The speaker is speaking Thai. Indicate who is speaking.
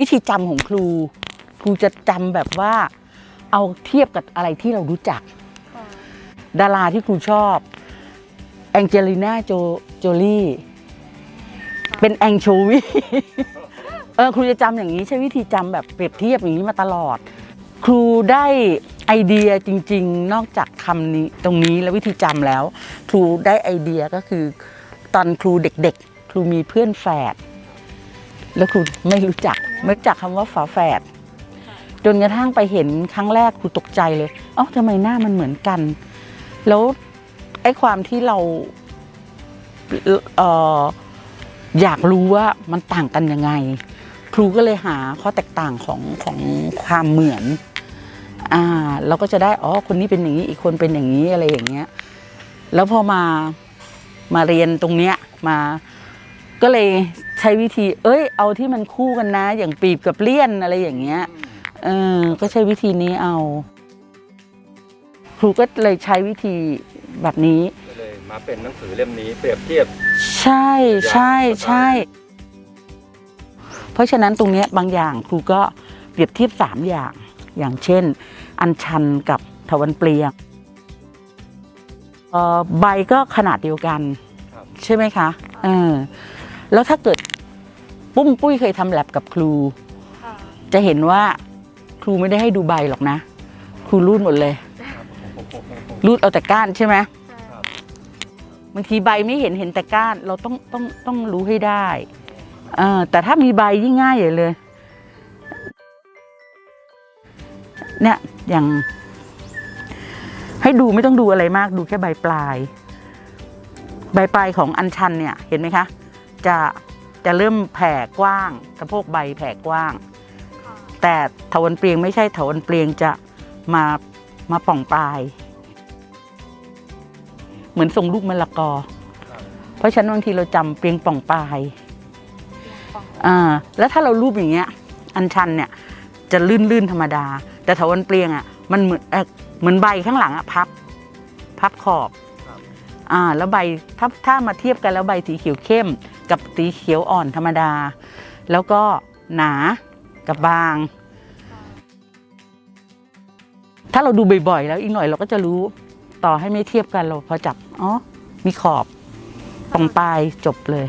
Speaker 1: วิธีจำของครู ครูจะจำแบบว่า เอาเทียบกับอะไรที่เรารู้จัก
Speaker 2: ค่ะ
Speaker 1: ดาราที่ครูชอบ แองเจลิน่าโจโจลี่ เป็นแองโชวีเออครูจะจำอย่างนี้ใช้วิธีจำแบบเปรียบเทียบอย่างนี้มาตลอด ครูได้ไอเดียจริง ๆ นอกจากคำนี้ตรงนี้แล้ววิธีจำแล้ว ครูได้ไอเดียก็คือ ตอนครูเด็กๆ ครูมีเพื่อนแฝดแล้วครูไม่รู้จักไม่ รู้จักคำว่าฝาแฝดจนกระทั่งไปเห็นครั้งแรกครูตกใจเลยเอ้าทำไมหน้ามันเหมือนกัน แล้วไอ้ความที่เราเอ่ออยากรู้ว่ามันต่างกันยังไง ครูก็เลยหาข้อแตกต่างของของความเหมือนอ่าเราก็จะได้อ๋อคนนี้เป็นอย่างนี้อีกคนเป็นอย่างนี้อะไรอย่างเงี้ย แล้วพอมามาเรียนตรงเนี้ยมา ก็เลยใช้วิธี เอ้ย เอาที่มันคู่กันนะ อย่างปีบกับเลี่ยนอะไรอย่างเงี้ยเออก็ใช้วิธีนี้เอา ครูก็เลยใช้วิธีแบบนี้
Speaker 3: ก็เลยมาเป็นหนังสือเล่มนี้เปรียบเทียบ
Speaker 1: ใช่ใช่ใช่ เพราะฉะนั้นตรงเนี้ยบางอย่างครูก็เปรียบเทียบสามอย่าง อย่างเช่น อัญชันกับทวันเปลียงเอ่อใบก็ขนาดเดียวกัน
Speaker 3: ครับ
Speaker 1: ใช่ไหมคะเออ แล้วถ้าเกิดปุ้มปุ้ยเคยทำแลบกับครู
Speaker 2: ค่ะ
Speaker 1: จะเห็นว่าครูไม่ได้ให้ดูใบหรอกนะ ครูรูดหมดเลย รูดเอาแต่ก้านใช่ไหม
Speaker 2: ใช่
Speaker 3: ครับ
Speaker 1: บางทีใบไม่เห็นเห็นแต่ก้าน เราต้องต้องต้องรู้ให้ได้เออแต่ถ้ามีใบยิ่งง่ายใหญ่เลย เนี่ยอย่างให้ดูไม่ต้องดูอะไรมากดูแค่ใบปลาย ใบปลายของอัญชันเนี่ยเห็นไหมคะ จะจะเริ่มแผ่กว้างสะโพกใบแผ่กว้าง
Speaker 2: ค่ะ
Speaker 1: แต่ถาวันเปลียงไม่ใช่ถาวันเปลียงจะมามาป่องปลาย เหมือนทรงลูกมะละกอ
Speaker 3: ครับ
Speaker 1: เพราะฉะนั้นบางทีเราจำเปลียงป่องปลาย
Speaker 2: ฟัง
Speaker 1: อ่าแล้วถ้าเรารูปอย่างเงี้ย อันชันเนี่ยจะลื่นๆธรรมดา แต่ถาวันเปลียงอะมันเหมือนเอ่อเหมือนใบข้างหลังอะพับ พับขอบ
Speaker 3: ครับ
Speaker 1: อ่าแล้วใบถ้าถ้ามาเทียบกันแล้วใบสีเขียวเข้ม กับสีเขียวอ่อนธรรมดา แล้วก็หนากับบาง ถ้าเราดูบ่อยๆ แล้วอีกหน่อยเราก็จะรู้ต่อให้ไม่เทียบกันเราพอจับอ๋อมีขอบตรงปลายจบเลย